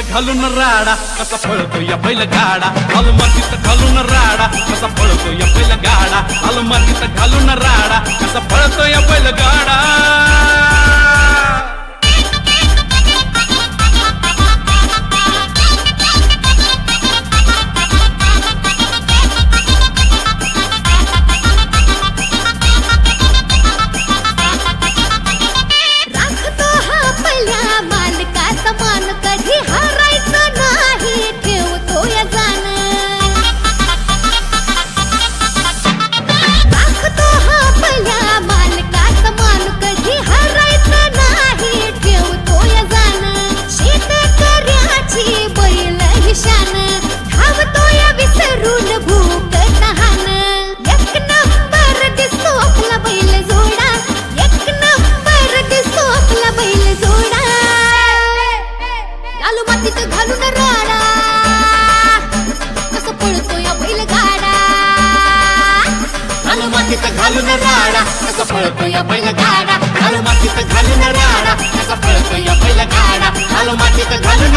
घालून राडा कसा पळतो या बैल गाडा आलो मातीत घालून राडा कसा पळतो या बैल गाडा आलो मातीत घालून राडा कसा पळतो या बैल गाडा लालू घालून राडा. कसं पळतो या बैल गाडा आलो मातीत घालून राडा. कसं पळतो या बैल गाडा आलो मातीत घालून राडा. कसं पळतो या बैल गाडा आलो मातीत घालून